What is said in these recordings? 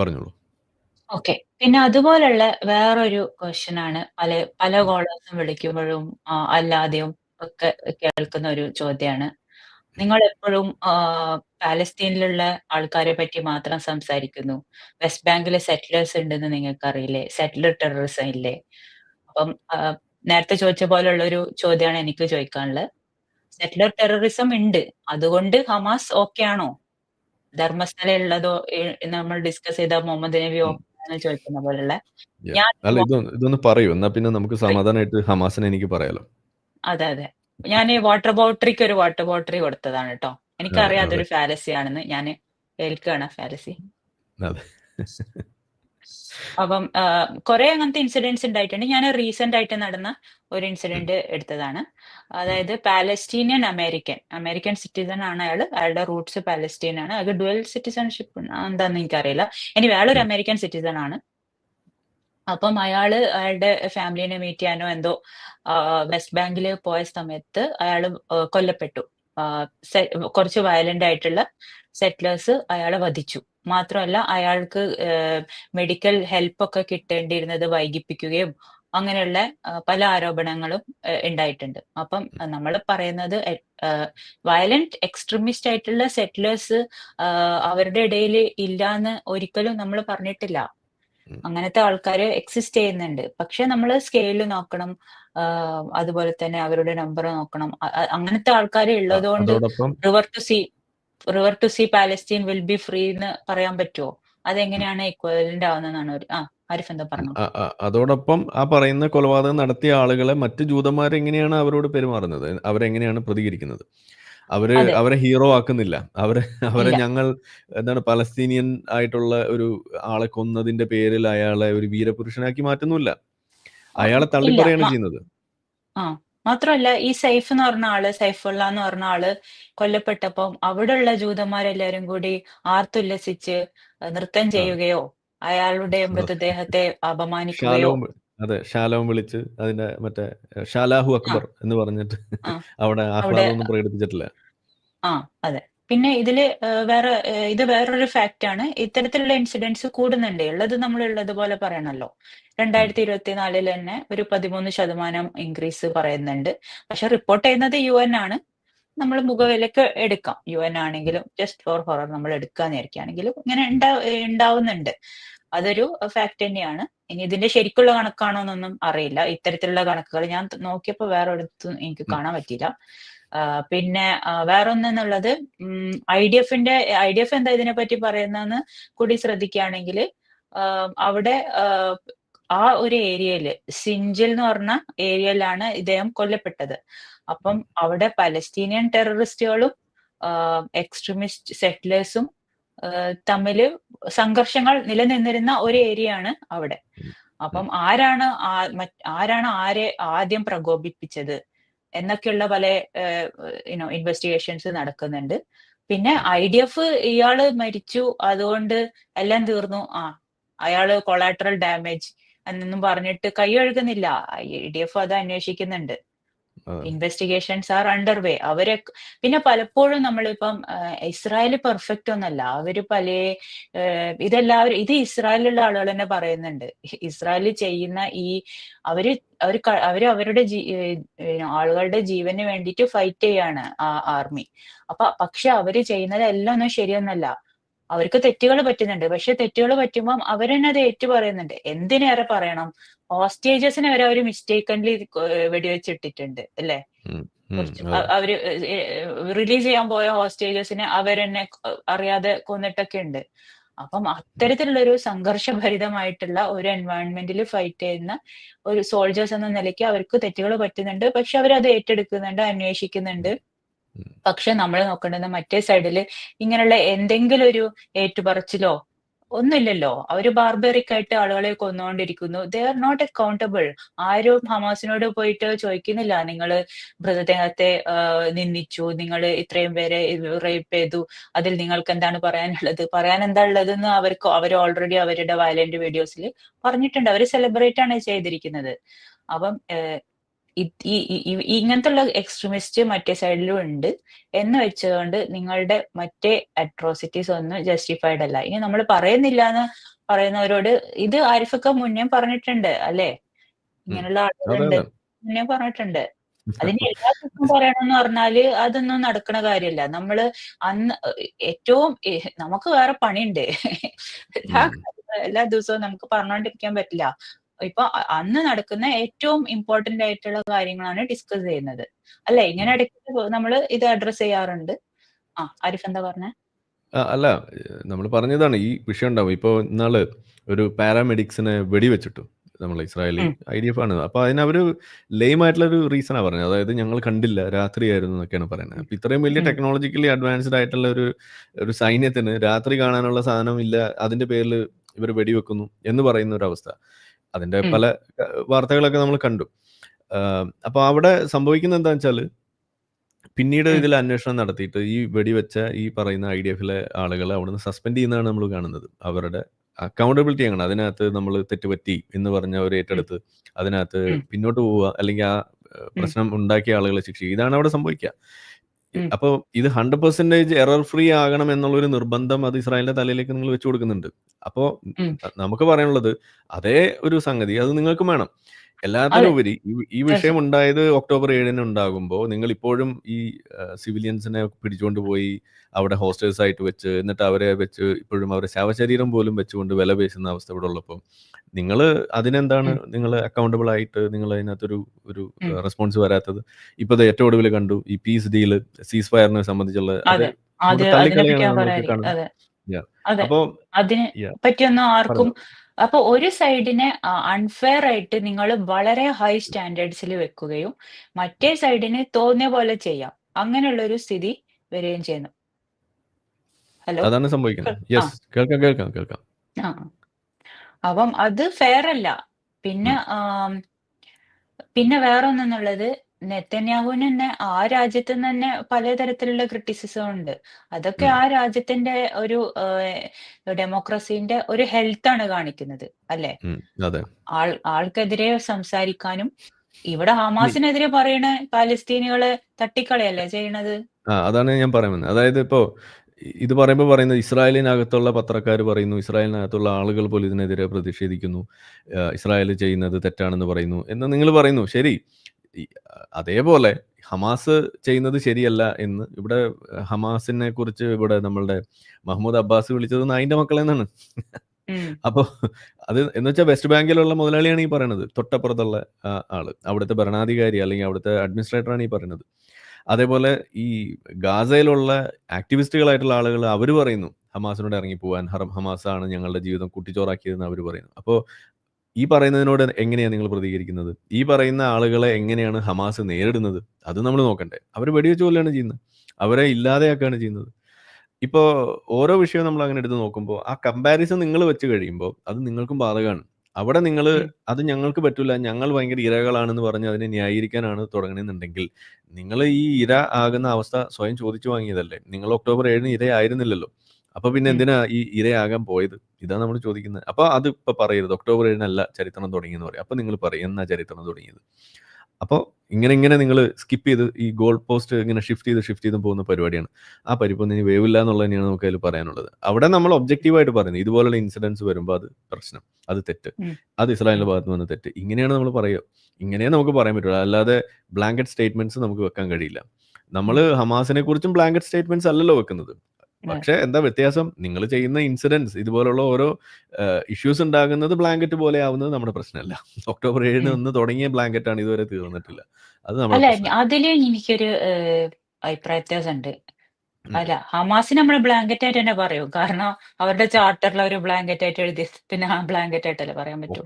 പറഞ്ഞോളൂ. ഓക്കെ. പിന്നെ അതുപോലുള്ള വേറൊരു ക്വസ്റ്റ്യൻ ആണ് പല പല കോളേഴ്സും വിളിക്കുമ്പോഴും അല്ലാതെയും ഒക്കെ കേൾക്കുന്ന ഒരു ചോദ്യമാണ് നിങ്ങൾ എപ്പോഴും പാലസ്തീനിലുള്ള ആൾക്കാരെ പറ്റി മാത്രം സംസാരിക്കുന്നു. വെസ്റ്റ് ബാങ്കിലെ സെറ്റിലേഴ്സ് ഉണ്ടെന്ന് നിങ്ങൾക്ക് അറിയില്ലേ സെറ്റിലർ ടെററിസം ഇല്ലേ? അപ്പം നേരത്തെ ചോദിച്ച പോലുള്ള ഒരു ചോദ്യമാണ് എനിക്ക് ചോദിക്കാനുള്ളത്. സെറ്റിലർ ടെററിസം ഉണ്ട് അതുകൊണ്ട് ഹമാസ് ഓക്കെ ആണോ? ധർമ്മസ്ഥല ഉള്ളതോ നമ്മൾ ഡിസ്കസ് ചെയ്ത മുഹമ്മദ് നബി ഉം. ഓക്കെ ആണോ ചോദിക്കുന്ന പോലുള്ള. ഞാൻ അല്ല ഇതൊന്ന് പറയൂ. എന്നാ പിന്നെ നമുക്ക് സമാധാനമായിട്ട് ഹമാസിനെ എനിക്ക് പറയാലോ. അതെ, അതെ. ഞാൻ വാട്ടർ ബോട്ടറിക്ക് ഒരു വാട്ടർ ബോട്ടറി കൊടുത്തതാണ് കേട്ടോ എനിക്കറിയാം അതെ. അതൊരു ഫാലസി ആണെന്ന്. ഞാൻ ഏൽക്കുകയാണ് ഫാലസി. അതെ. അപ്പം കുറെ അങ്ങനത്തെ ഇൻസിഡൻസ് ഉണ്ടായിട്ടുണ്ട്. ഞാൻ റീസെന്റ് ആയിട്ട് നടന്ന ഒരു ഇൻസിഡന്റ് എടുത്തതാണ്. അതായത് പാലസ്റ്റീനിയൻ അമേരിക്കൻ. അമേരിക്കൻ സിറ്റിസൺ ആണ് അയാൾ അയാളുടെ റൂട്ട്സ് പാലസ്റ്റീൻ ആണ്. അയാൾ ഡുവൽ സിറ്റിസൺഷിപ്പ് എന്താന്ന് എനിക്കറിയില്ല. ഇനി അയാളൊരു. അമേരിക്കൻ സിറ്റിസൺ ആണ്. അപ്പം അയാൾ അയാളുടെ ഫാമിലിനെ മീറ്റ് ചെയ്യാനോ എന്തോ വെസ്റ്റ് ബാങ്കിൽ പോയ സമയത്ത് അയാൾ കൊല്ലപ്പെട്ടു. കുറച്ച് വയലന്റ് ആയിട്ടുള്ള സെറ്റിലേഴ്സ് അയാളെ വധിച്ചു. മാത്രമല്ല അയാൾക്ക് മെഡിക്കൽ ഹെൽപ്പൊക്കെ കിട്ടേണ്ടിയിരുന്നത് വൈകിപ്പിക്കുകയും അങ്ങനെയുള്ള പല ആരോപണങ്ങളും ഉണ്ടായിട്ടുണ്ട്. അപ്പം നമ്മൾ പറയുന്നത് വയലന്റ് എക്സ്ട്രീമിസ്റ്റ് ആയിട്ടുള്ള സെറ്റിലേഴ്സ് അവരുടെ അവരുടെ ഇല്ല ഇല്ലാന്ന് ഒരിക്കലും നമ്മൾ പറഞ്ഞിട്ടില്ല. അങ്ങനത്തെ ആൾക്കാർ എക്സിസ്റ്റ് ചെയ്യുന്നുണ്ട്. പക്ഷെ നമ്മൾ സ്കെയിൽ നോക്കണം. അതുപോലെ തന്നെ അവരുടെ നമ്പർ നോക്കണം. അങ്ങനത്തെ ആൾക്കാർ ഉള്ളത് ഉള്ളതുകൊണ്ട് river to sea river to sea Palestine will be free എന്ന് പറയാൻ പറ്റുമോ. അതെങ്ങനെയാണ് ഇക്വലന്റ് ആവുന്നതാണ് ഒരു ആ അതോടൊപ്പം ആ പറയുന്ന കൊലപാതകം നടത്തിയ ആളുകളെ മറ്റ് ജൂതന്മാരെങ്ങനെയാണ് അവരോട് പെരുമാറുന്നത്? അവരെങ്ങനെയാണ് പ്രതികരിക്കുന്നത്? അവർ അവരെ ഹീറോ ആക്കുന്നില്ല. അവരെ അവരെ ഞങ്ങൾ എന്താണ് പലസ്തീനിയൻ ആയിട്ടുള്ള ഒരു ആളെ കൊന്നതിന്റെ പേരിൽ അയാളെ ഒരു വീരപുരുഷനാക്കി മാറ്റുന്നില്ല അയാളെ തള്ളിപ്പറയാണ് ചെയ്യുന്നത്. ആ. മാത്രമല്ല ഈ സൈഫ് എന്ന് പറഞ്ഞ ആൾ സൈഫുള്ള എന്ന് പറഞ്ഞ ആൾ കൊല്ലപ്പെട്ടപ്പം അവിടെയുള്ള ജൂതന്മാരെല്ലാരും കൂടി ആർത്തുല്ലസിച്ച് നൃത്തം. ചെയ്യുകയോ അയാളുടെ. മൃതദേഹത്തെ അപമാനിക്കുകയോ അതെ. ഷാലോം വിളിച്ച് അതിന്റെ മറ്റേ ഷാലാഹു അക്ബർ എന്ന് പറഞ്ഞിട്ട് അവിടെ ആഹ്ലാദമൊന്നും പ്രകടിപ്പിച്ചിട്ടില്ല. ആ. അതെ. പിന്നെ ഇതിൽ ഏഹ്, വേറെ ഏഹ്, ഇത് വേറൊരു ഫാക്റ്റ് ആണ്. ഇത്തരത്തിലുള്ള ഇൻസിഡൻസ് കൂടുന്നുണ്ട്. ഉള്ളത് നമ്മൾ ഉള്ളതുപോലെ പറയണല്ലോ. ഉം. 2024 തന്നെ ഒരു 13% ഇൻക്രീസ് പറയുന്നുണ്ട്. പക്ഷെ റിപ്പോർട്ട് ചെയ്യുന്നത് യു എൻ ആണ്. നമ്മൾ മുഖവിലക്ക് എടുക്കാം. യു എൻ ആണെങ്കിലും ജസ്റ്റ് ഫോർ ഹൊറർ നമ്മൾ എടുക്കാന്ന് വിചാരിക്കുകയാണെങ്കിലും ഇങ്ങനെ ഉണ്ടാ ഉണ്ടാവുന്നുണ്ട്. അതൊരു ഫാക്ട് തന്നെയാണ്. ഇനി ഇതിന്റെ ശരിക്കുള്ള കണക്കാണോ എന്നൊന്നും അറിയില്ല. ഇത്തരത്തിലുള്ള കണക്കുകൾ ഞാൻ നോക്കിയപ്പോൾ വേറെ ഒരിടത്തും എനിക്ക് കാണാൻ പറ്റിയില്ല. ആഹ്, ഐ ഡി എഫിന്റെ ഐ ഡി എഫ് എന്താ ഇതിനെ പറ്റി പറയുന്നതെന്ന് കൂടി ശ്രദ്ധിക്കുകയാണെങ്കിൽ അവിടെ ആ ഒരു ഏരിയയിൽ സിഞ്ചിൽ എന്ന് പറഞ്ഞ ഏരിയയിലാണ് ഇദ്ദേഹം കൊല്ലപ്പെട്ടത്. അപ്പം അവിടെ പലസ്തീനിയൻ ടെററിസ്റ്റുകളും എക്സ്ട്രീമിസ്റ്റ് സെറ്റിലേഴ്സും തമ്മിൽ തമ്മിൽ സംഘർഷങ്ങൾ നിലനിന്നിരുന്ന ഒരു ഏരിയയാണ് അവിടെ. ഉം. ഉം. അപ്പം ആരാണ് ആരാണ് ആരെ ആദ്യം പ്രകോപിപ്പിച്ചത് എന്നൊക്കെയുള്ള പല ഏഹ്, യു നോ ഇൻവെസ്റ്റിഗേഷൻസ് നടക്കുന്നുണ്ട്. പിന്നെ ഐ ഡി എഫ് ഇയാൾ മരിച്ചു അതുകൊണ്ട് എല്ലാം തീർന്നു. ആ അയാൾ കൊളാട്രൽ ഡാമേജ് എന്നൊന്നും പറഞ്ഞിട്ട് കൈ ഒഴുകുന്നില്ല ഐ ഡി എഫ് അത് അന്വേഷിക്കുന്നുണ്ട്. Investigations are under way. അവരെ പിന്നെ പലപ്പോഴും നമ്മളിപ്പം ഇസ്രായേൽ പെർഫെക്റ്റ് ഒന്നല്ല. അവർ പല ഇതെല്ലാവരും ഇത് ഇസ്രായേലിലുള്ള ആളുകൾ തന്നെ പറയുന്നുണ്ട്. ഇസ്രായേൽ ചെയ്യുന്ന ഈ അവർ അവർ അവർ അവരുടെ ആളുകളുടെ ജീവന് വേണ്ടിയിട്ട് ഫൈറ്റ് ചെയ്യാണ് ആ ആർമി. അപ്പൊ പക്ഷെ അവർ ചെയ്യുന്നത് എല്ലാം ഒന്നും ശരിയൊന്നല്ല. അവർക്ക് തെറ്റുകൾ പറ്റുന്നുണ്ട്. പക്ഷെ തെറ്റുകൾ പറ്റുമ്പോൾ അവരെന്നെ അത് ഏറ്റു പറയുന്നുണ്ട്. എന്തിനേറെ പറയണം ഹോസ്റ്റേജസിനെ വരെ അവർ മിസ്റ്റേക്കൻലി വെടിവെച്ചിട്ടിട്ടുണ്ട് അല്ലേ? അവർ റിലീസ് ചെയ്യാൻ പോയ ഹോസ്റ്റേജസിനെ അവരെന്നെ അറിയാതെ കൊന്നിട്ടൊക്കെ ഉണ്ട്. അപ്പം. അത്തരത്തിലുള്ള ഒരു സംഘർഷഭരിതമായിട്ടുള്ള ഒരു എൻവയോൺമെന്റിൽ ഫൈറ്റ് ചെയ്യുന്ന ഒരു സോൾജേഴ്സ് എന്ന നിലയ്ക്ക് അവർക്ക് തെറ്റുകൾ പറ്റുന്നുണ്ട്. പക്ഷെ അവരത് ഏറ്റെടുക്കുന്നുണ്ട്, അന്വേഷിക്കുന്നുണ്ട്. പക്ഷെ നമ്മൾ നോക്കേണ്ടത് മറ്റേ സൈഡിൽ ഇങ്ങനെയുള്ള എന്തെങ്കിലും ഒരു ഏറ്റുപറച്ചിലോ ഒന്നുമില്ലല്ലോ. അവർ ബാർബറിക് ആയിട്ട് ആളുകളെ കൊന്നുകൊണ്ടിരിക്കുന്നു. They are not accountable. ആരും ഹമാസിനോട് പോയിട്ട് ചോദിക്കുന്നില്ല. നിങ്ങൾ മൃതദേഹത്തെ നിന്ദിച്ചു. നിങ്ങൾ ഇത്രയും പേരെ റേപ്പ് ചെയ്തു. അതിൽ നിങ്ങൾക്ക് എന്താണ് പറയാനുള്ളത്? പറയാൻ എന്താ ഉള്ളതെന്ന് അവർക്ക് അവർ ഓൾറെഡി അവരുടെ വയലന്റ് വീഡിയോസിൽ പറഞ്ഞിട്ടുണ്ട്. അവർ സെലിബ്രേറ്റ് ആണ് ചെയ്തിരിക്കുന്നത്. അപ്പം ഈ ഉള്ള ഇങ്ങനത്തുള്ള എക്സ്ട്രീമിസ്റ്റ് മറ്റേ സൈഡിലും ഉണ്ട്. എന്ന് വെച്ചുകൊണ്ട് നിങ്ങളുടെ മറ്റേ അട്രോസിറ്റീസ് ഒന്നും ജസ്റ്റിഫൈഡ് അല്ല. ഇനി നമ്മൾ പറയുന്നില്ല എന്ന് പറയുന്നവരോട് ഇത് ആരിഫൊക്കെ മുന്നേ പറഞ്ഞിട്ടുണ്ട് അല്ലെ? ഇങ്ങനെയുള്ള ആളുകളുണ്ട്. മുന്നേ പറഞ്ഞിട്ടുണ്ട്. അതിന് എല്ലാ ദിവസവും പറയണമെന്ന് പറഞ്ഞാൽ അതൊന്നും നടക്കണ കാര്യമല്ല. നമ്മൾ അന്ന് ഏറ്റവും നമുക്ക് വേറെ പണിയുണ്ട്. എല്ലാ ദിവസവും നമുക്ക് പറഞ്ഞുകൊണ്ടിരിക്കാൻ പറ്റില്ല. ഇപ്പൊ അന്ന് നടക്കുന്ന ഏറ്റവും ഇമ്പോർട്ടന്റ് ആയിട്ടുള്ള കാര്യങ്ങളാണ് ഡിസ്കസ് ചെയ്യുന്നത്. അല്ലെ? ഇങ്ങനെ ഇടയ്ക്ക് നമ്മൾ ഇത് അഡ്രസ് ചെയ്യാറുണ്ട്. ആ ആരിഫ് എന്താ പറഞ്ഞേ? അല്ല നമ്മൾ പറഞ്ഞതാണ് ഈ വിഷയം ഉണ്ടാവും. ഇപ്പോൾ ഇന്നാൾ ഒരു പാരാമെഡിക്സിനെ വെടിവെച്ചിട്ടു നമ്മൾ ഇസ്രായേലി. ഐ ഡി എഫ് ആണ്. അപ്പോൾ അതിനവര് ലെയിം ആയിട്ടുള്ള ഒരു റീസണാണ് പറഞ്ഞത്. അതായത് ഞങ്ങൾ കണ്ടില്ല രാത്രിയായിരുന്നു എന്നൊക്കെയാണ് പറയുന്നത്. അപ്പോൾ ഇത്രയും വലിയ ടെക്നോളജിക്കലി അഡ്വാൻസ്ഡ് ആയിട്ടുള്ള ഒരു ഒരു സൈന്യത്തിന് രാത്രി കാണാനുള്ള സാധനം ഇല്ല അതിന്റെ പേരിൽ ഇവർ വെടിവെക്കുന്നു എന്ന് പറയുന്ന ഒരു അവസ്ഥ. അതിന്റെ പല വാർത്തകളൊക്കെ നമ്മൾ കണ്ടു. അപ്പോൾ അവിടെ സംഭവിക്കുന്നത് എന്താണെന്ന് വെച്ചാൽ പിന്നീട് ഇതിൽ അന്വേഷണം നടത്തിയിട്ട് ഈ വെടിവെച്ച ഈ പറയുന്ന ഐ ഡി എഫിലെ ആളുകളെ അവിടുന്ന് സസ്പെൻഡ് ചെയ്യുന്നതാണ് നമ്മൾ കാണുന്നത്. അവരുടെ അക്കൗണ്ടബിലിറ്റി ആണ്. അതിനകത്ത് നമ്മൾ തെറ്റുപറ്റി എന്ന് പറഞ്ഞ ഒരു ഏറ്റെടുത്ത് അതിനകത്ത്. പിന്നോട്ട് പോവുക അല്ലെങ്കിൽ ആ പ്രശ്നം ഉണ്ടാക്കിയ ആളുകളെ ശിക്ഷിക്കുക. ഇതാണ് അവിടെ സംഭവിക്കുക. അപ്പോൾ ഇത് ഹൺഡ്രഡ് പെർസെന്റേജ് എറർ ഫ്രീ ആകണം എന്നുള്ളൊരു നിർബന്ധം അത് ഇസ്രായേലിന്റെ തലയിലേക്ക് നിങ്ങൾ വെച്ചു കൊടുക്കുന്നുണ്ട്. അപ്പോൾ നമുക്ക് പറയാനുള്ളത് അതേ ഒരു സംഗതി അത് നിങ്ങൾക്കും വേണം. അതെ. എല്ലാത്തിനും ഉപരി. ഈ വിഷയം ഉണ്ടായത് ഒക്ടോബർ ഏഴിന് ഉണ്ടാകുമ്പോൾ നിങ്ങൾ ഇപ്പോഴും ഈ സിവിലിയൻസിനെ പിടിച്ചുകൊണ്ട് പോയി അവിടെ ഹോസ്റ്റേഴ്സ് ആയിട്ട് വെച്ച് എന്നിട്ട് അവരെ വെച്ച് ഇപ്പോഴും അവരെ ശവശരീരം പോലും വെച്ചുകൊണ്ട് വില പേശുന്ന അവസ്ഥ ഇവിടെ ഉള്ളപ്പോൾ നിങ്ങൾ അതിനെന്താണ് നിങ്ങൾ അക്കൗണ്ടബിൾ ആയിട്ട് നിങ്ങൾ അതിനകത്തൊരു ഒരു. റെസ്പോൺസ് വരാത്തത്? ഇപ്പൊ ഏറ്റവും ഒടുവിൽ കണ്ടു ഈ പീസ് ഡീൽ സീസ് ഫയറിനെ സംബന്ധിച്ചുള്ള തള്ളിക്കളയാണ് അപ്പോ അതിനെ പറ്റിയൊന്നും ആർക്കും പറഞ്ഞോ അപ്പൊ ഒരു സൈഡിനെ അൺഫെയർ ആയിട്ട് നിങ്ങൾ വളരെ ഹൈ സ്റ്റാൻഡേർഡ്സിൽ വെക്കുകയും മറ്റേ സൈഡിനെ തോന്നിയ പോലെ ചെയ്യാം. അങ്ങനെയുള്ള ഒരു സ്ഥിതി വരികയും ചെയ്യുന്നു. ഹലോ അതാണ് സംഭവിക്കുന്നത്. യെസ് കേൾക്കാം കേൾക്കാം കേൾക്കാം. അപ്പം അത് ഫെയർ അല്ല. പിന്നെ പിന്നെ വേറെ ഒന്നെന്നുള്ളത് നെത്തന്യാഹുവിന് തന്നെ ആ രാജ്യത്ത് തന്നെ പലതരത്തിലുള്ള ക്രിറ്റിസിസം ഉണ്ട് അതൊക്കെ. ആ രാജ്യത്തിന്റെ ഒരു ഡെമോക്രസീന്റെ ഒരു ഹെൽത്ത് ആണ് കാണിക്കുന്നത് അല്ലെ? ആൾ ആൾക്കെതിരെ സംസാരിക്കാനും ഇവിടെ ഹമാസിനെതിരെ പറയണ പാലസ്തീനികളെ തട്ടിക്കളയല്ലേ ചെയ്യണത്? അതാണ് ഞാൻ പറയുന്നത്. അതായത് ഇപ്പോ ഇത് പറയുമ്പോൾ പറയുന്നത് ഇസ്രായേലിനകത്തുള്ള പത്രക്കാർ പറയുന്നു ഇസ്രായേലിനകത്തുള്ള ആളുകൾ പോലും ഇതിനെതിരെ പ്രതിഷേധിക്കുന്നു ഇസ്രായേൽ ചെയ്യുന്നത് തെറ്റാണെന്ന് പറയുന്നു എന്ന് നിങ്ങൾ പറയുന്നു. ശരി അതേപോലെ ഹമാസ് ചെയ്യുന്നത് ശരിയല്ല എന്ന് ഇവിടെ ഹമാസിനെ കുറിച്ച് ഇവിടെ നമ്മളുടെ മഹ്മൂദ് അബ്ബാസ് വിളിച്ചത് നായിന്റെ മക്കളെന്നാണ്. അപ്പോൾ അത് എന്ന് വെച്ചാൽ വെസ്റ്റ് ബാങ്കിലുള്ള മുതലാളിയാണ് ഈ പറയുന്നത് തൊട്ടപ്പുറത്തുള്ള ആൾ. അവിടുത്തെ ഭരണാധികാരി അല്ലെങ്കിൽ അവിടുത്തെ അഡ്മിനിസ്ട്രേറ്ററാണ് ഈ പറയുന്നത് അതേപോലെ ഈ ഗാസയിലുള്ള ആക്ടിവിസ്റ്റുകളായിട്ടുള്ള ആളുകൾ അവർ പറയുന്നു ഹമാസിനോട് ഇറങ്ങി പോകാൻ ഹറം ഹമാസാണ് ഞങ്ങളുടെ ജീവിതം കുട്ടിച്ചോറാക്കിയതെന്ന് അവർ പറയുന്നു. അപ്പോൾ ഈ പറയുന്നതിനോട് എങ്ങനെയാണ് നിങ്ങൾ പ്രതികരിക്കുന്നത്? ഈ പറയുന്ന ആളുകളെ എങ്ങനെയാണ് ഹമാസ് നേരിടുന്നത്? അത് നമ്മൾ നോക്കണ്ടേ. അവർ വെടിവെച്ച് കൊല്ലാണ് ചെയ്യുന്നത്. അവരെ ഇല്ലാതെയാക്കുകയാണ് ചെയ്യുന്നത്. ഇപ്പോൾ ഓരോ വിഷയവും നമ്മൾ അങ്ങനെ എടുത്ത് നോക്കുമ്പോൾ ആ കമ്പാരിസൺ നിങ്ങൾ വെച്ച് കഴിയുമ്പോൾ അത് നിങ്ങൾക്കും ബാധകമാണ്. അവിടെ നിങ്ങൾ അത് ഞങ്ങൾക്ക് പറ്റില്ല ഞങ്ങൾ ഭയങ്കര ഇരകളാണെന്ന് പറഞ്ഞ് അതിനെ ന്യായീകരിക്കാനാണ് തുടങ്ങണമെന്നുണ്ടെങ്കിൽ നിങ്ങൾ ഈ ഇര ആകുന്ന അവസ്ഥ സ്വയം ചോദിച്ചു വാങ്ങിയതല്ലേ? നിങ്ങൾ ഒക്ടോബർ ഏഴിന് ഇരയായിരുന്നില്ലല്ലോ. അപ്പൊ പിന്നെ എന്തിനാ ഈ ഇരയാകാൻ പോയത്? ഇതാണ് നമ്മൾ ചോദിക്കുന്നത്. അപ്പോൾ അത് ഇപ്പൊ പറയരുത്. ഒക്ടോബർ ഏഴിനല്ല ചരിത്രം തുടങ്ങിയെന്ന് പറയും. അപ്പോൾ നിങ്ങൾ പറയും എന്നാ ചരിത്രം തുടങ്ങിയത്? അപ്പോൾ ഇങ്ങനെ ഇങ്ങനെ നിങ്ങൾ സ്കിപ്പ് ചെയ്ത് ഈ ഗോൾ പോസ്റ്റ് ഇങ്ങനെ ഷിഫ്റ്റ് ചെയ്ത് ഷിഫ്റ്റ് ചെയ്ത് പോകുന്ന പരിപാടിയാണ്. ആ പരിപ്പൊന്നും ഇനി വേവില്ല എന്നുള്ളത് തന്നെയാണ് നമുക്ക് അതിൽ പറയാനുള്ളത്. അവിടെ നമ്മൾ ഒബ്ജക്റ്റീവായിട്ട് പറയുന്നത് ഇതുപോലുള്ള ഇൻസിഡൻസ് വരുമ്പോൾ അത് പ്രശ്നം അത് തെറ്റ്. അത് ഇസ്രായേലിന്റെ ഭാഗത്ത് നിന്ന് തെറ്റ്. ഇങ്ങനെയാണ് നമ്മൾ പറയുക. ഇങ്ങനെ നമുക്ക് പറയാൻ പറ്റുള്ളൂ. അല്ലാതെ ബ്ലാങ്കറ്റ് സ്റ്റേറ്റ്മെന്റ്സ് നമുക്ക് വെക്കാൻ കഴിയില്ല. നമ്മൾ. ഹമാസിനെ കുറിച്ചും ബ്ലാങ്കറ്റ് സ്റ്റേറ്റ്മെന്റ്സ് അല്ലല്ലോ വെക്കുന്നത്. പക്ഷെ എന്താ വ്യത്യാസം? നിങ്ങൾ ചെയ്യുന്ന ഇൻസിഡൻസ് ഇതുപോലുള്ള ഓരോ ഇഷ്യൂസ് ഉണ്ടാകുന്നത് ബ്ലാങ്കറ്റ് പോലെ ആവുന്നത് നമ്മുടെ പ്രശ്നമല്ല. ഒക്ടോബർ ഏഴിന്. ഒന്ന് തുടങ്ങിയ ബ്ലാങ്കറ്റ് ആണ് ഇതുവരെ തീർന്നിട്ടില്ല. അത് നമ്മൾ അതിൽ എനിക്കൊരു അഭിപ്രായത്യാസമുണ്ട്. അല്ല ഹമാസ് നമ്മൾ ബ്ലാങ്കറ്റ് ആയിട്ട് തന്നെ പറയും. കാരണം അവരുടെ ചാർട്ടറിൽ ഒരു ബ്ലാങ്കറ്റ് ആയിട്ട് എഴുതി പിന്നെ ആ ബ്ലാങ്കറ്റ് ആയിട്ടല്ലേ പറയാൻ പറ്റും.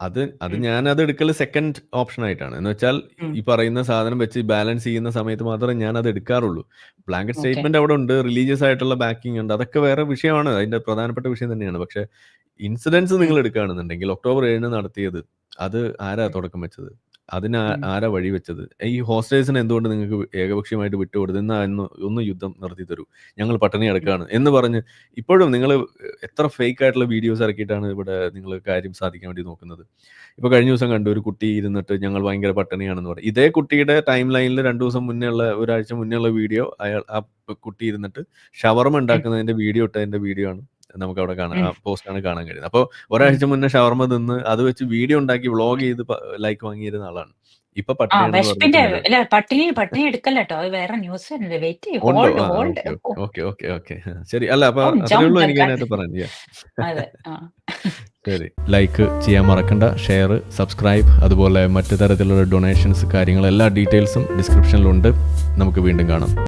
അത് അത് ഞാൻ അത് എടുക്കൽ സെക്കൻഡ് ഓപ്ഷൻ ആയിട്ടാണ്. എന്ന് വെച്ചാൽ ഈ പറയുന്ന സാധനം വെച്ച് ബാലൻസ് ചെയ്യുന്ന സമയത്ത് മാത്രമേ ഞാൻ അത് എടുക്കാറുള്ളൂ ബ്ലാങ്കറ്റ് സ്റ്റേറ്റ്മെന്റ് അവിടെ ഉണ്ട് റിലീജിയസ് ആയിട്ടുള്ള ബാക്കിംഗ് ഉണ്ട്. അതൊക്കെ വേറെ വിഷയമാണ്. അതിന്റെ പ്രധാനപ്പെട്ട വിഷയം തന്നെയാണ്. പക്ഷെ ഇൻസിഡൻസ് നിങ്ങൾ എടുക്കുകയാണെന്നുണ്ടെങ്കിൽ ഒക്ടോബർ ഏഴിന് നടത്തിയത് അത് ആരാ തുടക്കം വെച്ചത്? അതിന് ആരാ വഴി വെച്ചത്? ഈ ഹോസ്റ്റേഴ്സിനെ എന്തുകൊണ്ട് നിങ്ങൾക്ക് ഏകപക്ഷീയമായിട്ട് വിട്ടുകൊടുത്തു? എന്നാ ഒന്ന് ഒന്ന് യുദ്ധം നിർത്തി തരൂ. ഞങ്ങൾ പട്ടിണി അടക്കാണ് എന്ന് പറഞ്ഞ് ഇപ്പോഴും നിങ്ങൾ എത്ര ഫേക്ക് ആയിട്ടുള്ള വീഡിയോസ് ഇറക്കിയിട്ടാണ് ഇവിടെ നിങ്ങൾ കാര്യം സാധിക്കാൻ വേണ്ടി നോക്കുന്നത്. ഇപ്പൊ കഴിഞ്ഞ ദിവസം കണ്ടു ഒരു കുട്ടി ഇരുന്നിട്ട് ഞങ്ങൾ ഭയങ്കര പട്ടിണിയാണെന്ന് പറയും ഇതേ കുട്ടിയുടെ ടൈം ലൈനിൽ രണ്ടു ദിവസം മുന്നേ ഉള്ള ഒരാഴ്ച മുന്നേ ഉള്ള വീഡിയോ അയാൾ ആ കുട്ടി ഇരുന്നിട്ട് ഷവർമ. ഉണ്ടാക്കുന്നതിന്റെ വീഡിയോ ഇട്ടതിന്റെ വീഡിയോ ആണ് നമുക്കവിടെ കാണാൻ ഉം. ആ പോസ്റ്റാണ് കാണാൻ കഴിയുന്നത്. അപ്പോൾ ഒരാഴ്ച മുന്നേ ഷവർമ തിന്ന് അത് വെച്ച് വീഡിയോ ഉണ്ടാക്കി വ്ലോഗ് ചെയ്ത് ലൈക്ക് വാങ്ങിയിരുന്ന ആളാണ്. ഇപ്പൊ പട്ടിണി പട്ടിണി പട്ടിണി എടുക്കല്ലോ അത് വേറെ news. Wait hold. Okay okay okay ശരി. അല്ല അപ്പൊ അത്രേ ഉള്ളൂ ദ എനിക്ക്. അതിനകത്ത് പറയാൻ. ശരി. ലൈക്ക് ചെയ്യാൻ മറക്കണ്ട. ഷെയർ, സബ്സ്ക്രൈബ് അതുപോലെ മറ്റു തരത്തിലുള്ള ഡൊണേഷൻസ് കാര്യങ്ങൾ എല്ലാ ഡീറ്റെയിൽസും ഡിസ്ക്രിപ്ഷനിലുണ്ട്. നമുക്ക് വീണ്ടും കാണാം.